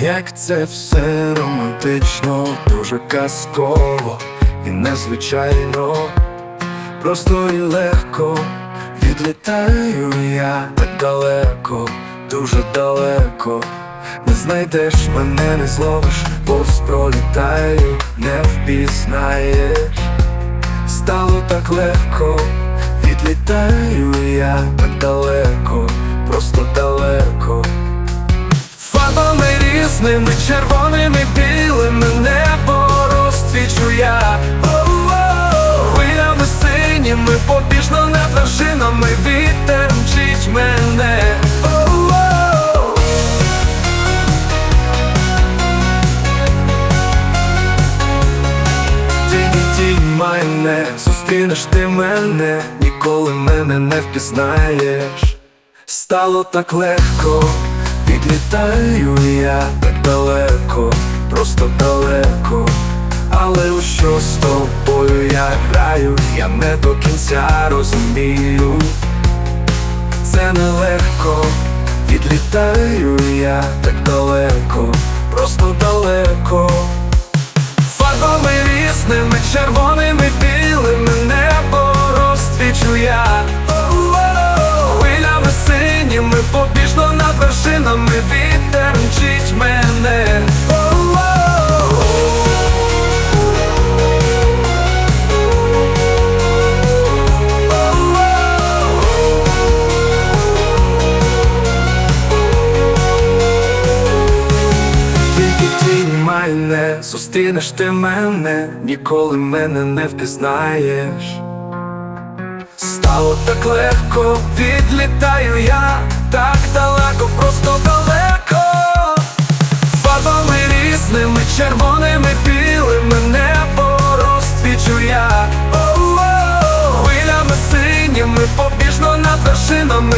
як це все романтично, дуже казково і незвичайно, просто і легко відлітаю я так далеко, дуже далеко. Не знайдеш мене, не зловиш, повз пролітаю, не впізнаєш. Стало так легко, відлітаю я так далеко, просто далеко. Різними, червоними, білими небо розцвічу я. Хвилями синіми, побіжно над вершинами Вітер мчить мене тінь мене, зустрінеш ти мене, ніколи мене не впізнаєш. Стало так легко, відлітаю я так далеко, просто далеко. Але у що з тобою я граю, я не до кінця розумію. Це нелегко, відлітаю я так далеко, просто далеко. Фарбами мене, зустрінеш ти мене, ніколи мене не впізнаєш. Стало так легко, відлітаю я так далеко, просто далеко. Фарбами різними, червоними, білими небо розцвічу я. Хвилями синіми, побіжно над вершинами